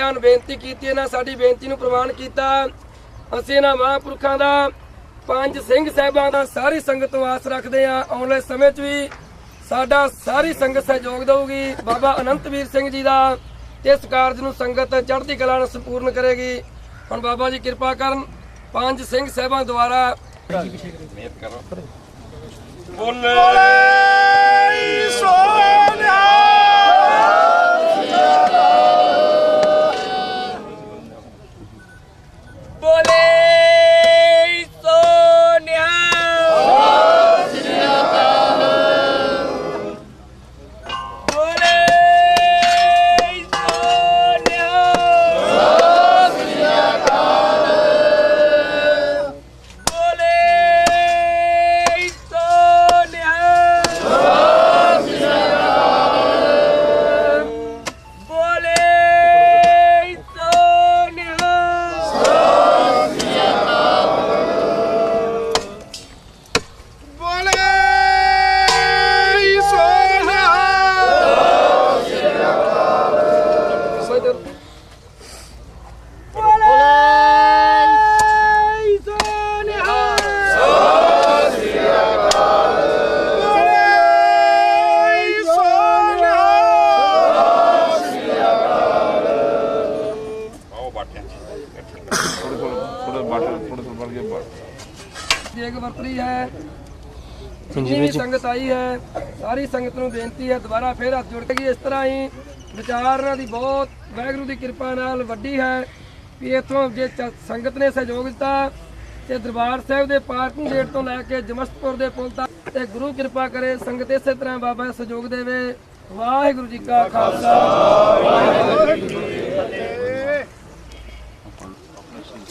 ਹੋਏ ਹਨ ਬੇਨਤੀ ਕੀਤੀ, ਇਹਨਾਂ ਸਾਡੀ ਬੇਨਤੀ ਨੂੰ ਪ੍ਰਵਾਨ ਕੀਤਾ। ਅਸੀਂ ਇਹਨਾਂ ਮਹਾਂਪੁਰਖਾਂ ਦਾ ਪੰਜ ਸਿੰਘ ਸਾਹਿਬਾਂ ਦਾ ਸਾਰੀ ਸੰਗਤ ਤੋਂ ਆਸ ਰੱਖਦੇ ਹਾਂ। ਆਉਣ ਵਾਲੇ ਸਮੇਂ 'ਚ ਵੀ ਸਾਡਾ ਸਾਰੀ ਸੰਗਤ ਸਹਿਯੋਗ ਦੇਊਗੀ। ਬਾਬਾ ਅਨੰਤਵੀਰ ਸਿੰਘ ਜੀ ਦਾ ਤੇ ਇਸ ਕਾਰਜ ਨੂੰ ਸੰਗਤ ਚੜ੍ਹਦੀ ਕਲਾ ਨਾਲ ਸੰਪੂਰਨ ਕਰੇਗੀ। ਹੁਣ ਬਾਬਾ ਜੀ ਕਿਰਪਾ ਕਰਨ, ਪੰਜ ਸਿੰਘ ਸਾਹਿਬਾਂ ਦੁਆਰਾ ਬੋਲੇ ਦੇਗ ਵਰਤਰੀ ਹੈ। ਜਿੰਨੀ ਵੀ ਸੰਗਤ ਆਈ ਹੈ ਸਾਰੀ ਸੰਗਤ ਨੂੰ ਬੇਨਤੀ ਹੈ ਦੁਬਾਰਾ ਫੇਰ ਹੱਥ ਜੋੜ ਕੇ ਇਸ ਤਰ੍ਹਾਂ ਹੀ ਵਿਚਾਰਾਂ ਦੀ ਬਹੁਤ ਵਾਹਿਗੁਰੂ ਦੀ ਕਿਰਪਾ ਨਾਲ ਵੱਡੀ ਹੈ ਵੀ ਇਥੋਂ ਜੇ ਸੰਗਤ ਨੇ ਸਹਿਯੋਗ ਦਿੱਤਾ ਤੇ ਦਰਬਾਰ ਸਾਹਿਬ ਦੇ ਪਾਰਕਿੰਗ ਗੇਟ ਤੋਂ ਲੈ ਕੇ ਜਮਸ਼ਤਪੁਰ ਦੇ ਪੁਲ ਤੱਕ ਤੇ ਗੁਰੂ ਕਿਰਪਾ ਕਰੇ ਸੰਗਤ ਇਸੇ ਤਰ੍ਹਾਂ ਬਾਬਾ ਸਹਿਯੋਗ ਦੇਵੇ। ਵਾਹਿਗੁਰੂ ਜੀ ਕਾ ਖਾਲਸਾ।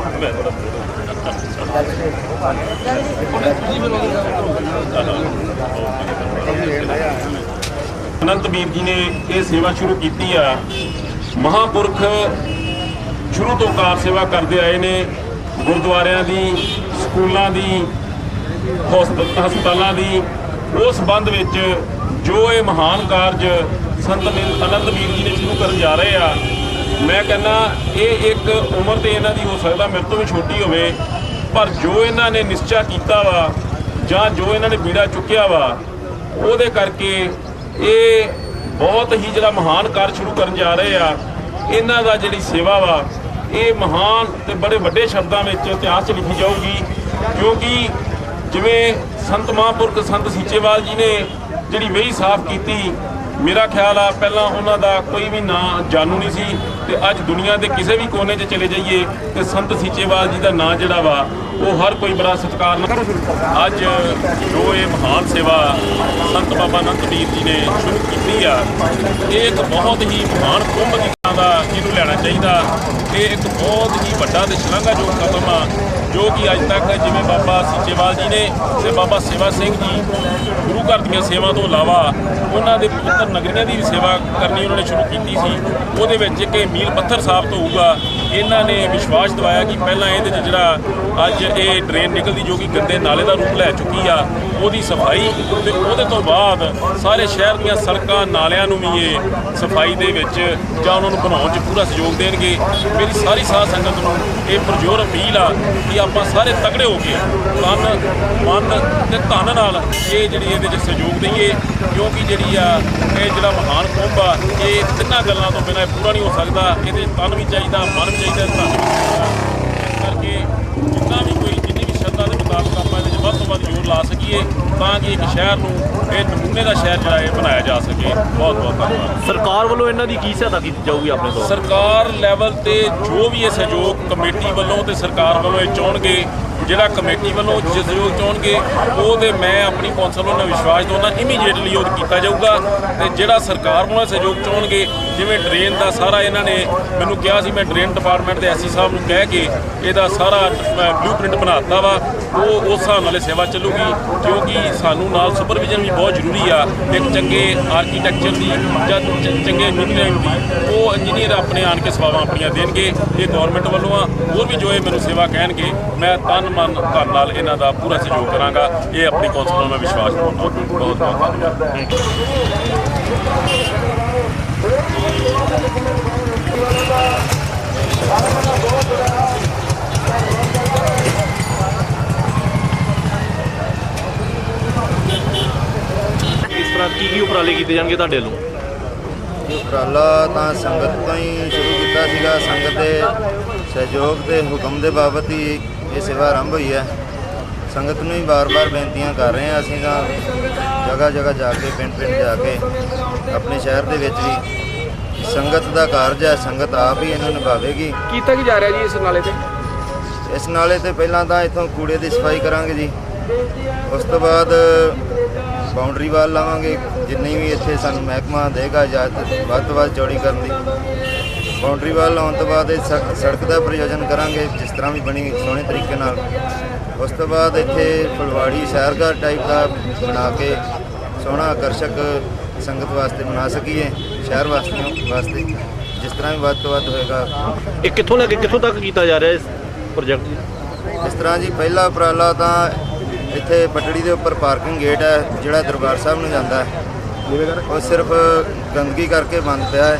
ਹੁਣ ਤੁਸੀਂ ਅਨੰਤ ਵੀਰ ਜੀ ਨੇ ਇਹ ਸੇਵਾ ਸ਼ੁਰੂ ਕੀਤੀ ਆ। ਮਹਾਪੁਰਖ ਸ਼ੁਰੂ ਤੋਂ ਕਾਰ ਸੇਵਾ ਕਰਦੇ ਆਏ ਨੇ। ਗੁਰਦੁਆਰਿਆਂ ਦੀ, ਸਕੂਲਾਂ ਦੀ, ਹਸਪ- ਹਸਪਤਾਲਾਂ ਦੀ। ਉਸ ਸੰਬੰਧ ਵਿੱਚ ਜੋ ਇਹ ਮਹਾਨ ਕਾਰਜ ਸੰਤ ਅਨੰਦ ਅਨੰਤ ਵੀਰ ਜੀ ਨੇ ਸ਼ੁਰੂ ਕਰਨ ਜਾ ਰਹੇ ਆ ਮੈਂ ਕਹਿੰਦਾ ਇਹ ਇੱਕ ਉਮਰ ਤੇ ਇਹਨਾਂ ਦੀ ਹੋ ਸਕਦਾ ਮੇਰੇ ਤੋਂ ਵੀ ਛੋਟੀ ਹੋਵੇ, ਪਰ ਜੋ ਇਹਨਾਂ ਨੇ ਨਿਸ਼ਚਾ ਕੀਤਾ ਵਾ ਜਾਂ ਜੋ ਇਹਨਾਂ ਨੇ ਬੀੜਾ ਚੁੱਕਿਆ ਵਾ, ਉਹਦੇ ਕਰਕੇ ਇਹ ਬਹੁਤ ਹੀ ਜਿਹੜਾ ਮਹਾਨ ਕਾਰਜ ਸ਼ੁਰੂ ਕਰਨ ਜਾ ਰਹੇ ਆ। ਇਹਨਾਂ ਦਾ ਜਿਹੜੀ ਸੇਵਾ ਵਾ, ਇਹ ਮਹਾਨ ਤੇ ਬੜੇ ਵੱਡੇ ਸ਼ਬਦਾਂ ਵਿੱਚ ਇਤਿਹਾਸ 'ਚ ਲਿਖੀ ਜਾਊਗੀ, ਕਿਉਂਕਿ ਜਿਵੇਂ ਸੰਤ ਮਹਾਂਪੁਰਖ ਸੰਤ ਸੀਚੇਵਾਲ ਜੀ ਨੇ ਜਿਹੜੀ ਵੇਈ ਸਾਫ਼ ਕੀਤੀ ਮੇਰਾ ਖਿਆਲ ਆ, ਪਹਿਲਾਂ ਉਹਨਾਂ ਦਾ ਕੋਈ ਵੀ ਨਾਂ ਜਾਣੂ ਨਹੀਂ ਸੀ ਤੇ ਅੱਜ ਦੁਨੀਆ ਦੇ ਕਿਸੇ ਵੀ ਕੋਨੇ 'ਚ ਚਲੇ ਜਾਈਏ ਤੇ ਸੰਤ ਸੀਚੇਵਾਲ ਜੀ ਦਾ ਨਾਂ ਜਿਹੜਾ ਵਾ, ਉਹ ਹਰ ਕੋਈ ਬੜਾ ਸਤਿਕਾਰ ਨਾਲ ਅੱਜ ਜੋ ਇਹ ਮਹਾਨ ਸੇਵਾ ਸੰਤ ਬਾਬਾ ਅਨੰਤ ਵੀਰ ਜੀ ਨੇ ਸ਼ੁਰੂ ਕੀਤੀ ਆ, ਇਹ ਇੱਕ ਬਹੁਤ ਹੀ ਮਹਾਨ ਕੁੰਭ ਦੀ ਤਰ੍ਹਾਂ ਦਾ ਜਿਹਨੂੰ ਲੈਣਾ ਚਾਹੀਦਾ ਇਹ ਇੱਕ ਬਹੁਤ ਹੀ ਵੱਡਾ ਤੇ ਸ਼ਲਾਘਾਯੋਗ ਕਦਮ ਆ ਜੋ ਕਿ ਅੱਜ ਤੱਕ ਜਿਵੇਂ ਬਾਬਾ ਸੀਚੇਵਾਲ ਜੀ ਨੇ ਤੇ ਬਾਬਾ ਸੇਵਾ ਸਿੰਘ ਜੀ ਗੁਰੂ ਘਰ ਦੀਆਂ ਸੇਵਾ ਤੋਂ ਇਲਾਵਾ ਉਹਨਾਂ ਦੇ ਪਵਿੱਤਰ ਨਗਰੀਆਂ ਦੀ ਵੀ ਸੇਵਾ ਕਰਨੀ ਉਹਨਾਂ ਨੇ ਸ਼ੁਰੂ ਕੀਤੀ ਸੀ, ਉਹਦੇ ਵਿੱਚ ਕਿ ਮੀਲ ਪੱਥਰ ਸਾਹਿਬ ਤੋਂ ਹੋਊਗਾ, ਇਹਨਾਂ ਨੇ ਵਿਸ਼ਵਾਸ ਦਿਵਾਇਆ ਕਿ ਪਹਿਲਾਂ ਇਹਦੇ 'ਚ ਜਿਹੜਾ ਅੱਜ ਇਹ ਡਰੇਨ ਨਿਕਲਦੀ ਜੋ ਕਿ ਗੰਦੇ ਨਾਲੇ ਦਾ ਰੂਪ ਲੈ ਚੁੱਕੀ ਆ, ਉਹਦੀ ਸਫ਼ਾਈ ਤੇ ਉਹਦੇ ਤੋਂ ਬਾਅਦ ਸਾਰੇ ਸ਼ਹਿਰ ਦੀਆਂ ਸੜਕਾਂ ਨਾਲਿਆਂ ਨੂੰ ਵੀ ਇਹ ਸਫ਼ਾਈ ਦੇ ਵਿੱਚ ਜਾਂ ਉਹਨਾਂ ਨੂੰ ਬਣਾਉਣ 'ਚ ਪੂਰਾ ਸਹਿਯੋਗ ਦੇਣਗੇ। ਮੇਰੀ ਸਾਰੀ ਸਾਧ ਸੰਗਤ ਨੂੰ ਇਹ ਪਰਜ਼ੋਰ ਅਪੀਲ ਆ ਕਿ ਆਪਾਂ ਸਾਰੇ ਤਕੜੇ ਹੋ ਕੇ ਤਨ ਮਨ ਤੇ ਧਨ ਨਾਲ ਇਹ ਜਿਹੜੀ ਇਹਦੇ 'ਚ ਸਹਿਯੋਗ ਦਈਏ, ਕਿਉਂਕਿ ਜਿਹੜੀ ਆ, ਇਹ ਜਿਹੜਾ ਮਹਾਨ ਕੁੰਭ ਆ, ਇਹ ਤਿੰਨਾਂ ਗੱਲਾਂ ਤੋਂ ਬਿਨਾਂ ਇਹ ਪੂਰਾ ਨਹੀਂ ਹੋ ਸਕਦਾ। ਇਹਦੇ 'ਚ ਤਨ ਵੀ ਚਾਹੀਦਾ, ਮਨ ਵੀ ਚਾਹੀਦਾ, ਧਨ ਵੀ ਚਾਹੀਦਾ। ਇਸ ਕਰਕੇ ਜਿੰਨਾ ਵੀ ਕੋਈ, ਜਿੰਨੀ ਵੀ ਸ਼ਰਧਾ ਦੇ ਮੁਤਾਬਕ ਆਪਾਂ ਇਹਦੇ 'ਚ ਵੱਧ ਤੋਂ ਵੱਧ ਜ਼ੋਰ ਲਾ ਸਕੀਏ, ਤਾਂ ਕਿ ਇੱਕ ਸ਼ਹਿਰ ਇਹ ਨਮੂਨੇ ਦਾ ਸ਼ਹਿਰ ਜਿਹੜਾ ਇਹ ਬਣਾਇਆ ਜਾ ਸਕੇ। ਬਹੁਤ ਬਹੁਤ ਧੰਨਵਾਦ। ਸਰਕਾਰ ਵੱਲੋਂ ਇਹਨਾਂ ਦੀ ਕੀ ਸਹਾਇਤਾ ਕੀਤੀ ਜਾਊਗੀ ਆਪਣੇ ਤੋਂ? ਸਰਕਾਰ ਲੈਵਲ ਤੇ ਜੋ ਵੀ ਇਹ ਸਹਿਯੋਗ ਕਮੇਟੀ ਵੱਲੋਂ ਤੇ ਸਰਕਾਰ ਵੱਲੋਂ ਇਹ ਚਾਹਣਗੇ ਜਿਹੜਾ ਕਮੇਟੀ ਵੱਲੋਂ ਜਿਸ ਸਹਿਯੋਗ ਚਾਹਣਗੇ ਉਹ ਤੇ ਮੈਂ ਆਪਣੀ ਕੌਂਸਲ ਉਹਨਾਂ ਵਿਸ਼ਵਾਸ ਦਵਾਉਣਾ ਇਮੀਡੀਏਟਲੀ ਉਹ ਕੀਤਾ ਜਾਊਗਾ। ਤੇ ਜਿਹੜਾ ਸਰਕਾਰ ਵੱਲੋਂ ਸਹਿਯੋਗ ਚਾਹਣਗੇ ਜਿਵੇਂ ਡਰੇਨ ਦਾ ਸਾਰਾ ਇਹਨਾਂ ਨੇ ਮੈਨੂੰ ਕਿਹਾ ਸੀ, ਮੈਂ ਡਰੇਨ ਡਿਪਾਰਟਮੈਂਟ ਦੇ ਐਸਸੀ ਸਾਹਿਬ ਨੂੰ ਕਹਿ ਕੇ ਇਹਦਾ ਸਾਰਾ ਬਲੂਪ੍ਰਿੰਟ ਬਣਾਤਾ ਵਾ। ਉਹ ਉਸ ਹਿਸਾਬ ਨਾਲੇ ਸੇਵਾ ਚੱਲੂਗੀ, ਕਿਉਂਕਿ ਸਾਨੂੰ ਨਾਲ ਸੁਪਰਵਿਜ਼ਨ ਵੀ ਬਹੁਤ ਜ਼ਰੂਰੀ ਆ। ਇੱਕ ਚੰਗੇ ਆਰਕੀਟੈਕਚਰ ਦੀ ਜਾਂ ਚੰਗੇ ਇੰਜੀਨੀਅਰਿੰਗ ਦੀ, ਉਹ ਇੰਜੀਨੀਅਰ ਆਪਣੇ ਆਣ ਕੇ ਸੇਵਾਵਾਂ ਆਪਣੀਆਂ ਦੇਣਗੇ, ਇਹ ਗਵਰਨਮੈਂਟ ਵੱਲੋਂ ਆ। ਹੋਰ ਵੀ ਜੋ ਇਹ ਮੈਨੂੰ ਸੇਵਾ ਕਹਿਣਗੇ, ਮੈਂ ਤਨ ਮਨ ਧਨ ਨਾਲ ਇਹਨਾਂ ਦਾ ਪੂਰਾ ਸਹਿਯੋਗ ਕਰਾਂਗਾ। ਇਹ ਆਪਣੀ ਕੌਂਸਲ ਨੂੰ ਮੈਂ ਵਿਸ਼ਵਾਸ ਦਿਵਾਉਂਦਾ। ਬਹੁਤ ਬਹੁਤ ਧੰਨਵਾਦ ਇਸ ਤਰ੍ਹਾਂ ਕੀ ਕੀ ਉਪਰਾਲੇ ਕੀਤੇ ਜਾਣਗੇ ਤੁਹਾਡੇ ਵੱਲੋਂ? ਇਹ ਉਪਰਾਲਾ ਤਾਂ ਸੰਗਤ ਤੋਂ ਹੀ ਸ਼ੁਰੂ ਕੀਤਾ ਸੀਗਾ। ਸੰਗਤ ਦੇ ਸਹਿਯੋਗ ਤੇ ਹੁਕਮ ਦੇ ਬਾਬਤ ਹੀ ਇਹ ਸੇਵਾ ਆਰੰਭ ਹੋਈ ਹੈ। ਸੰਗਤ ਨੂੰ ਹੀ ਬਾਰ-ਬਾਰ ਬੇਨਤੀਆਂ ਕਰ ਰਹੇ ਹਾਂ ਅਸੀਂ ਤਾਂ। ਜਗ੍ਹਾ ਜਗ੍ਹਾ ਜਾ ਕੇ ਪਿੰਡ ਪਿੰਡ ਜਾ ਕੇ ਆਪਣੇ ਸ਼ਹਿਰ ਦੇ ਵਿੱਚ ਵੀ। ਸੰਗਤ ਦਾ ਕਾਰਜ ਹੈ ਸੰਗਤ ਆਪ ਹੀ ਇਹਨੂੰ ਨਿਭਾਵੇਗੀ। ਕੀਤਾ ਕੀ ਜਾ ਰਿਹਾ ਜੀ ਇਸ ਨਾਲੇ ਤੇ? ਇਸ ਨਾਲੇ ਤੇ ਪਹਿਲਾਂ ਤਾਂ ਇੱਥੋਂ ਕੂੜੇ ਦੀ ਸਫ਼ਾਈ ਕਰਾਂਗੇ ਜੀ। ਉਸ ਤੋਂ ਬਾਅਦ ਬਾਉਂਡਰੀ ਵਾਲ ਲਾਵਾਂਗੇ। ਜਿੰਨੀ ਵੀ ਇੱਥੇ ਸਾਨੂੰ ਮਹਿਕਮਾ ਦੇਗਾ ਇਜਾਜ਼ਤ ਵੱਧ ਤੋਂ ਵੱਧ ਚੌੜੀ ਕਰਨ ਦੀ। ਬਾਉਂਡਰੀ ਵਾਲ ਲਾਉਣ ਤੋਂ ਬਾਅਦ ਇਹ ਸੜਕ- ਦਾ ਪ੍ਰਯੋਜਨ ਕਰਾਂਗੇ ਜਿਸ ਤਰ੍ਹਾਂ ਵੀ ਬਣੀ ਸੋਹਣੇ ਤਰੀਕੇ ਨਾਲ। ਉਸ ਤੋਂ ਬਾਅਦ ਇੱਥੇ ਫੁਲਵਾੜੀ ਸ਼ਹਿਰਗਾਹ ਟਾਈਪ ਦਾ ਬਣਾ ਕੇ ਸੋਹਣਾ ਆਕਰਸ਼ਕ ਸੰਗਤ ਵਾਸਤੇ ਬਣਾ ਸਕੀਏ ਸ਼ਹਿਰ ਵਾਸੀਆਂ ਵਾਸਤੇ ਜਿਸ ਤਰ੍ਹਾਂ ਵੀ ਵੱਧ ਤੋਂ ਵੱਧ ਹੋਏਗਾ। ਇਹ ਕਿੱਥੋਂ ਲੈ ਕੇ ਕਿੱਥੋਂ ਤੱਕ ਕੀਤਾ ਜਾ ਰਿਹਾ ਇਸ ਪ੍ਰੋਜੈਕਟ ਇਸ ਤਰ੍ਹਾਂ ਜੀ ਪਹਿਲਾ ਉਪਰਾਲਾ ਤਾਂ ਇੱਥੇ ਪਟੜੀ ਦੇ ਉੱਪਰ ਪਾਰਕਿੰਗ ਗੇਟ ਹੈ ਜਿਹੜਾ ਦਰਬਾਰ ਸਾਹਿਬ ਨੂੰ ਜਾਂਦਾ ਹੈ। ਉਹ ਸਿਰਫ ਗੰਦਗੀ ਕਰਕੇ ਬੰਦ ਪਿਆ ਹੈ।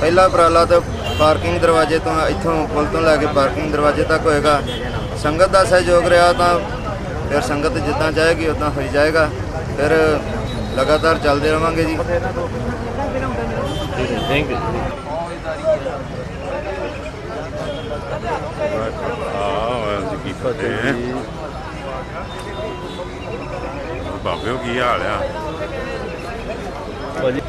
ਪਹਿਲਾ ਉਪਰਾਲਾ ਤਾਂ ਪਾਰਕਿੰਗ ਦਰਵਾਜ਼ੇ ਤੋਂ ਇੱਥੋਂ ਪੁਲ ਤੋਂ ਲੈ ਕੇ ਪਾਰਕਿੰਗ ਦਰਵਾਜ਼ੇ ਤੱਕ ਹੋਏਗਾ। ਸੰਗਤ ਦਾ ਸਹਿਯੋਗ ਰਿਹਾ ਤਾਂ ਫਿਰ ਸੰਗਤ ਜਿੱਦਾਂ ਚਾਹੇਗੀ ਉਦਾਂ ਹੋਈ ਜਾਏਗਾ। ਫਿਰ ਲਗਾਤਾਰ ਚੱਲਦੇ ਰਵਾਂਗੇ ਜੀ। ਥੈਂਕ ਯੂ ਬਾਬਿਓ ਕੀ ਹਾਲ ਆ ਭਾਜੀ